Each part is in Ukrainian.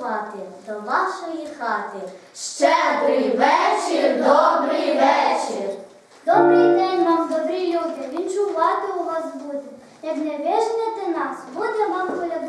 колядувати до вашої хати. Щедрий вечір, добрий вечір. Добрий день вам, добрі люди, вінчувати у вас буде. Як не виженете нас, буде вам колядувати.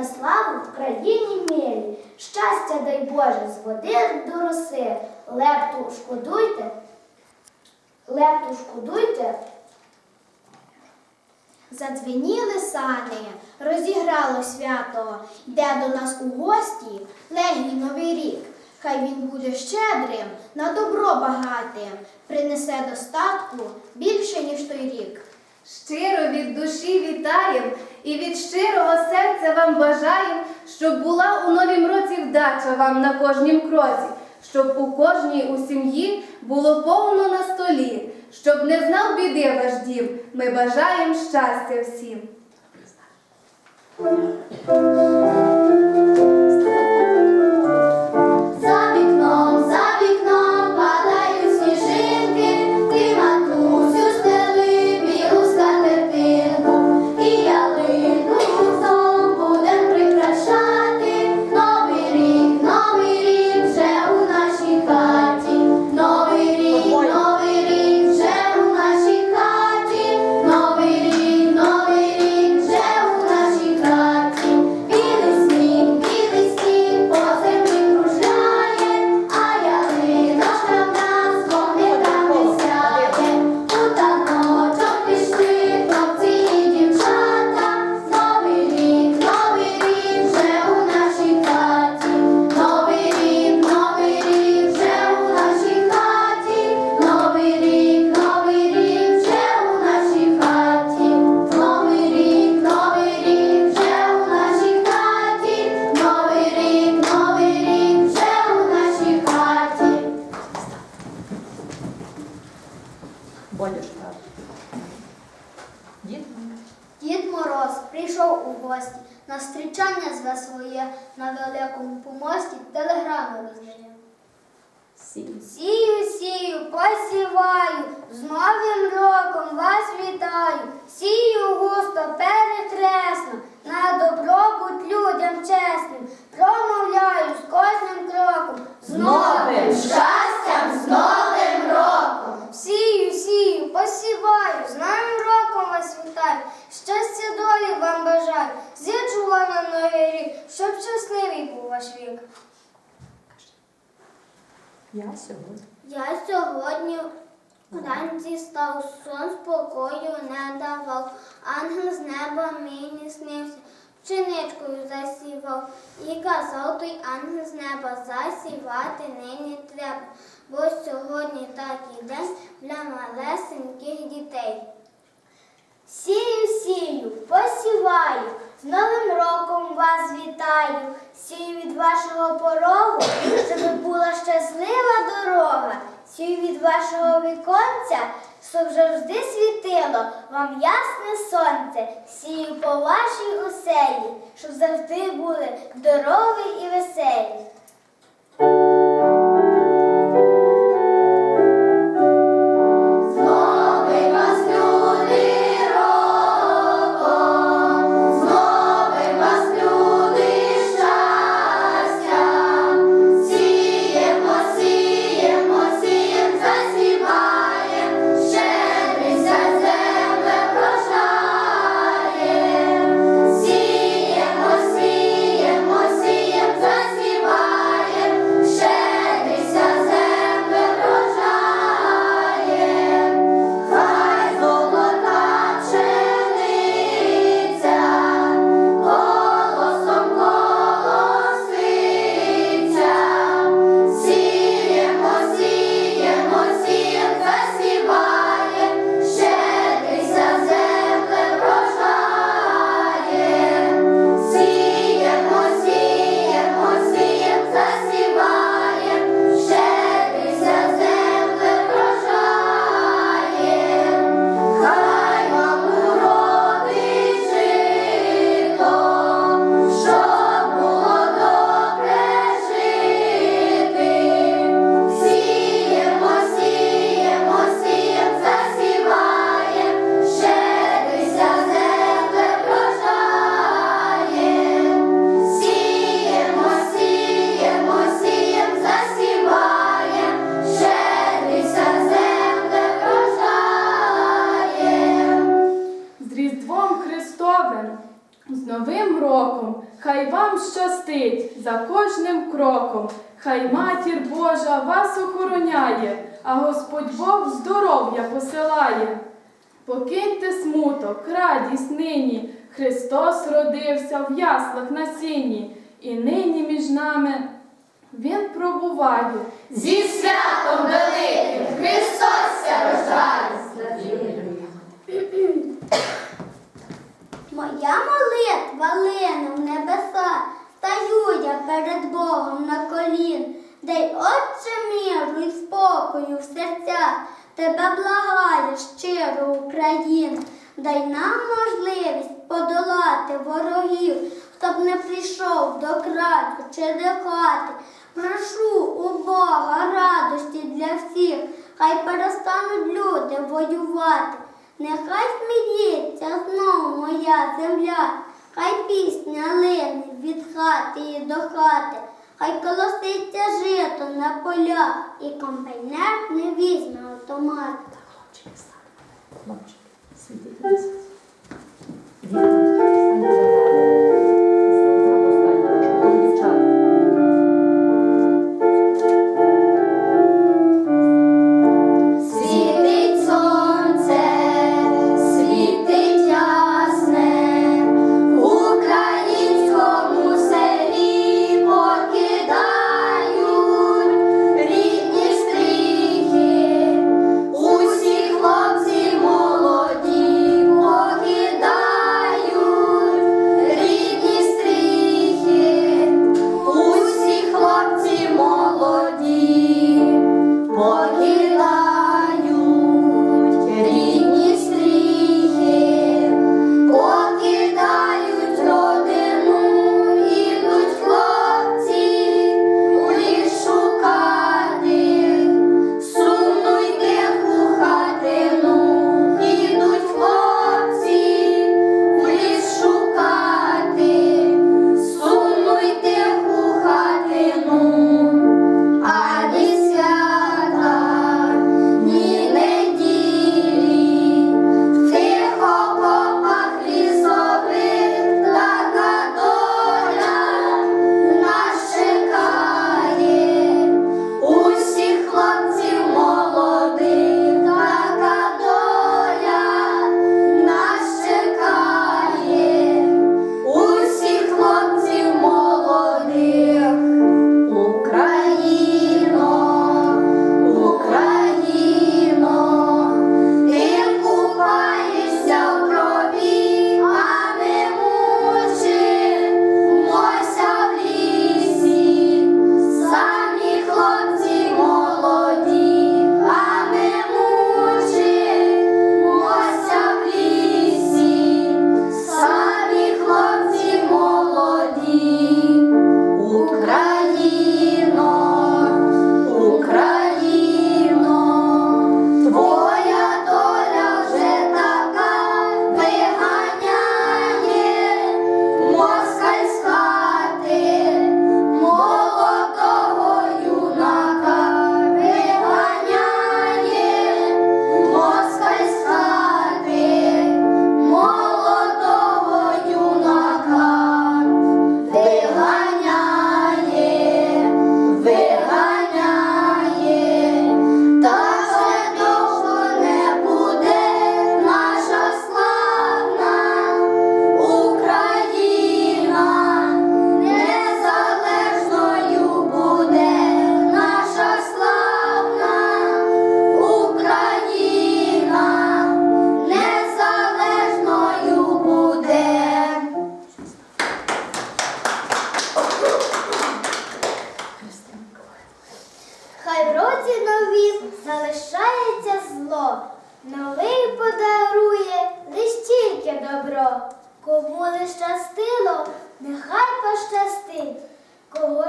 На славу в країні милі. Щастя, дай Боже, з води до роси, лепту шкодуйте, лепту шкодуйте, Задзвеніли сани, розіграло свято, йде до нас у гості легій новий рік. Хай він буде щедрим, на добро багатим, принесе достатку більше, ніж той рік. Щиро від душі вітаєм і від щирого серця вам бажаєм, щоб була у новім році вдача вам на кожнім кроці, щоб у кожній у сім'ї було повно на столі, щоб не знав біди ваш дім. Ми бажаємо щастя всім. І казав той ангел з неба, засівати нині треба, бо сьогодні такий день для малесеньких дітей. Сію, сію, посіваю, З Новим роком вас вітаю, сію від вашого порогу, щоб була щаслива дорога, сію від вашого віконця, щоб завжди світило вам ясне сонце, сію по вашій оселі, щоб завжди були здорові і веселі. Хай матір Божа вас охороняє, а Господь Бог здоров'я посилає. Покиньте смуток, радість нині, Христос родився в яслах на сіні, і нині між нами Він пробуває. Зі святом великим Христос ся рождає. Моя молитва лине в небеса, стаю я перед Богом на колін. Дай Отче миру і спокою в серцях, тебе благає щиро Україн. Дай нам можливість подолати ворогів, хто б не прийшов до краю чи до хати. Прошу у Бога радості для всіх, хай перестануть люди воювати. Нехай сміється знов моя земля, хай пісня лине від хати і до хати, хай колоситься жито на полях, і комбайнер не візьме автомат. Хлопчики встали. Хлопчики, світіть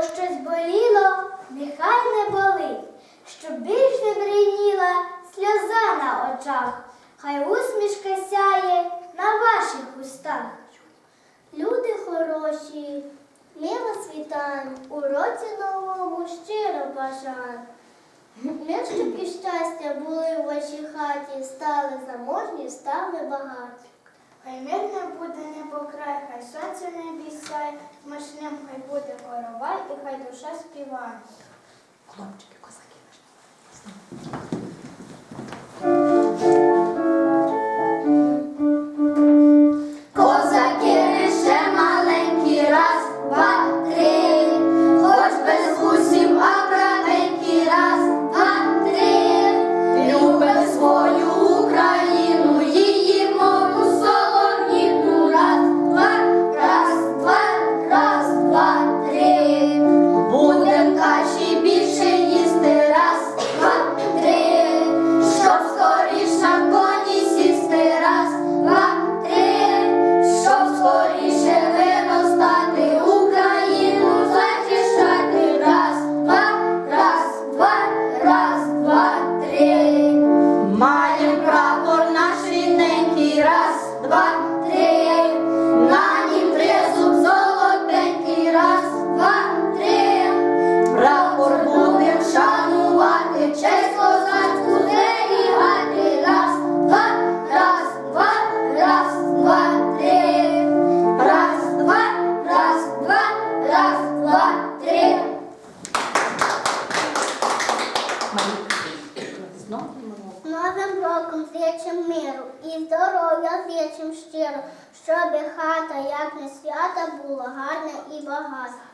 Щось боліло, нехай не болить, щоб більш не бриніла сльоза на очах, хай усмішка сяє на ваших устах. Люди хороші, мило світань, у році новому щиро бажан. Ми щоб і щастя були в вашій хаті, стали заможні, стали багаті. Хай мирне буде небо край, хай сонце не бісай, смачним хай буде коровай і хай душа співає. Хлопчики. 一本好。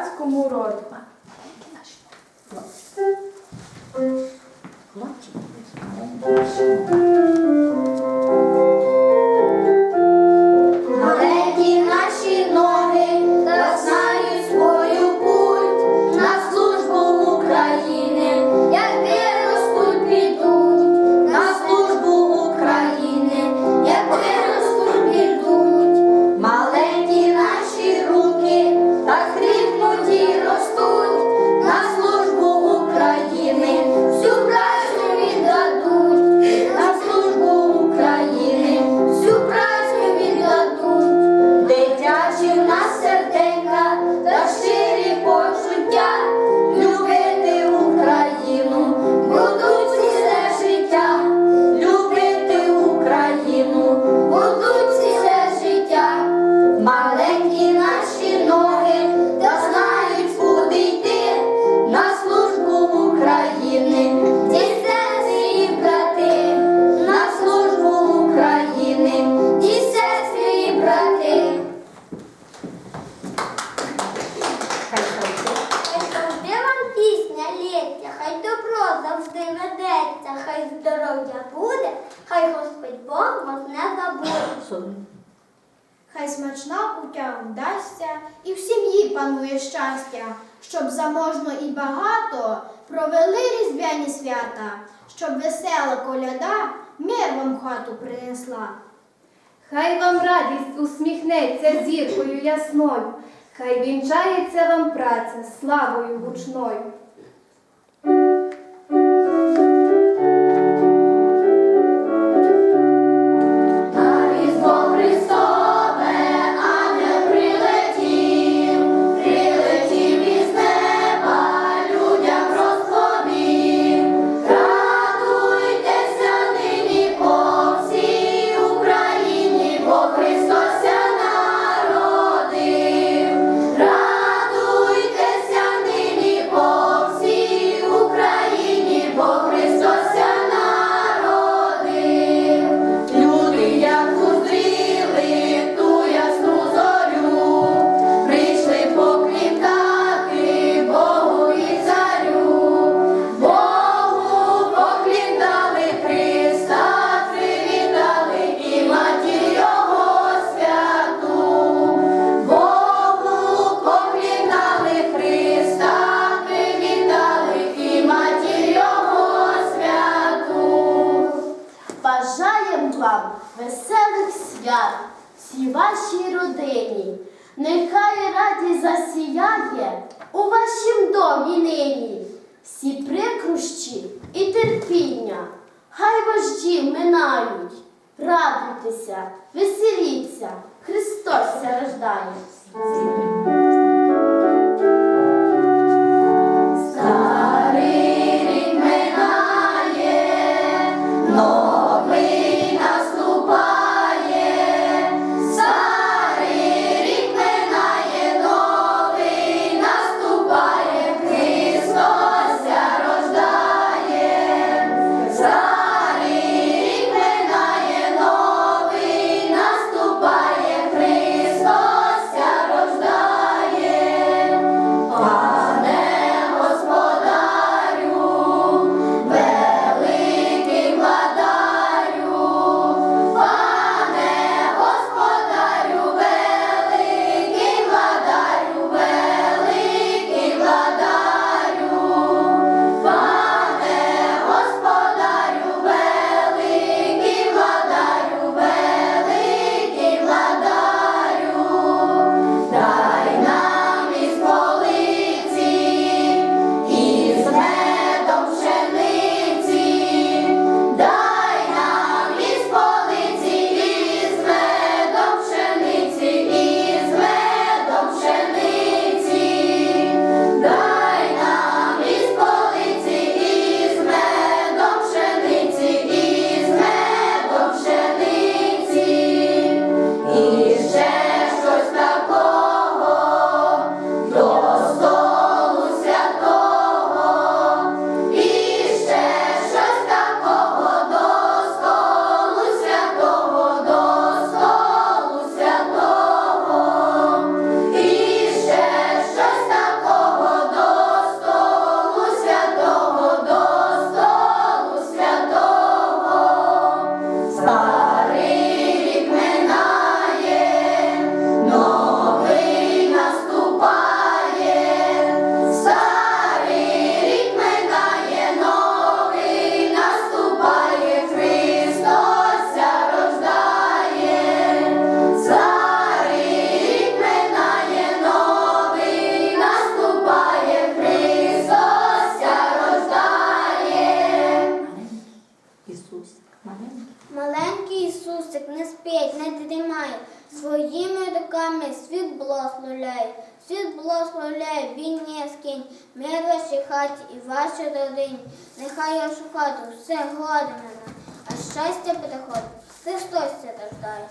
козацькому роду. заможно і багато провели різдвяні свята, щоб весела коляда мир вам хату принесла. Хай вам радість усміхнеться зіркою ясною, хай вінчається вам праця славою гучною. 감사합니다. нехай я шукати, все годи мене, а щастя підходить. Христос це дождає.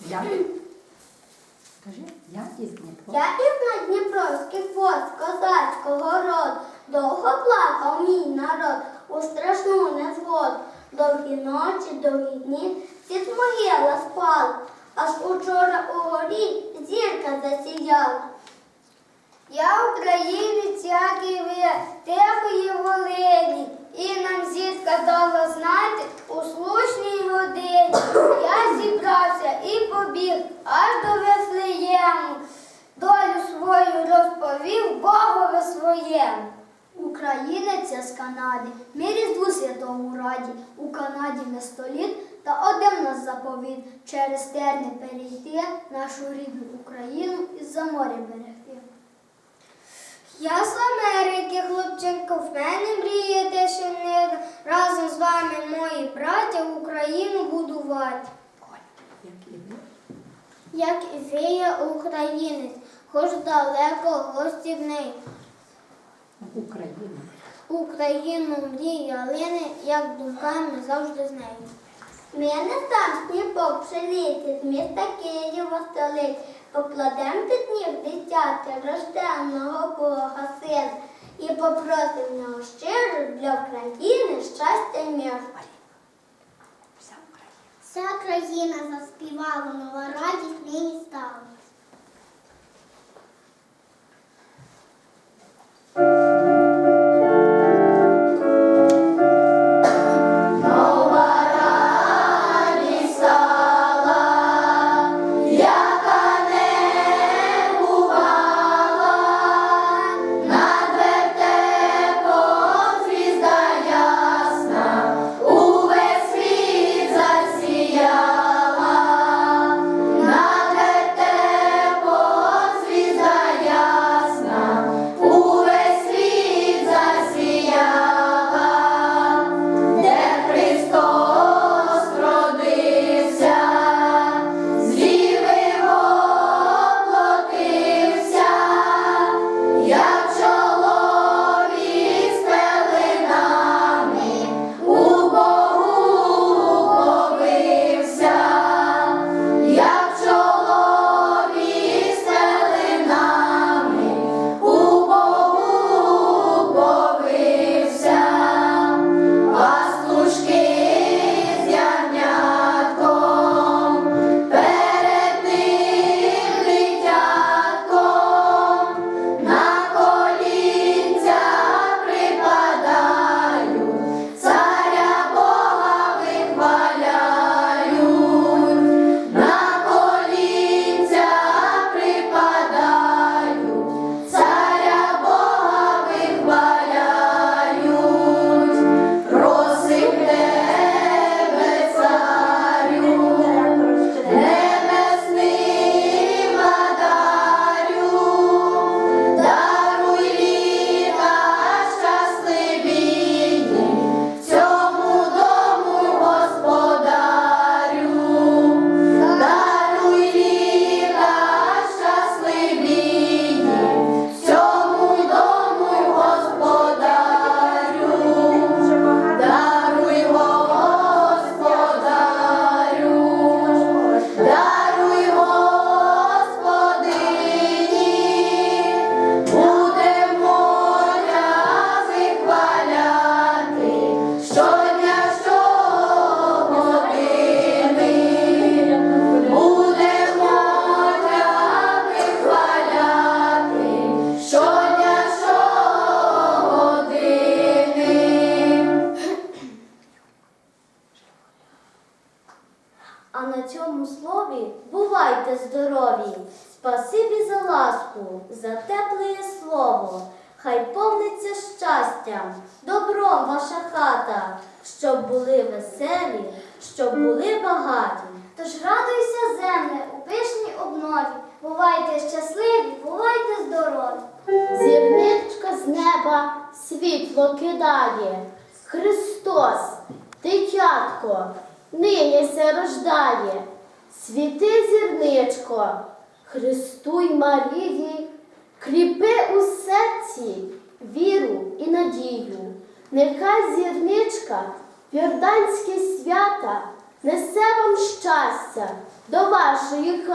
Я? Кажи, я із Дніпро. Я із Дніпровський пост козацького роду. Довго плакав мій народ у страшну незгоду. Довгі ночі, довгі дні, Від могила спала, аж учора у горі зірка засіяла. Я українець, як і ви, тихої Волині, і нам зітка дала знати у слушній годині. Я зібрався і побіг аж до Вифлеєму. Долю свою розповів Богові своєму. Українець я з Канади, ми різдву святому раді. У Канаді ми століт та один нас заповіт через терни перейти нашу рідну Україну із за моря берегти. Я з Америки, хлопченко, в мене мріє те, що не разом з вами, мої браття, Україну будувати. Як і ви. Я українець, хоч далеко гості в неї. Україна. Україну мрії ялини, як думками завжди з нею. Ми не сам сніпок пшениці, з міста Києва столиць, покладем під ніг дитяти рожденного Бога сина і попросимо в нього щиро для України щастя і мир. Вся Україна. Країна заспівала, нова радість нині стала. яка А на цьому слові бувайте здорові. Спасибі за ласку, за тепле слово. Хай повниться щастям, добром ваша хата, щоб були веселі, щоб були багаті. Тож радуйся, земле, у пишній обнові. Бувайте щасливі, бувайте здорові. Зірничка з неба світло кидає. Христос, дитятко, нині се рождає. Світи зірничко, Христуй Марії, кріпи у серці віру і надію. Нехай зірничка, вірданське свята, несе вам щастя до вашої хати.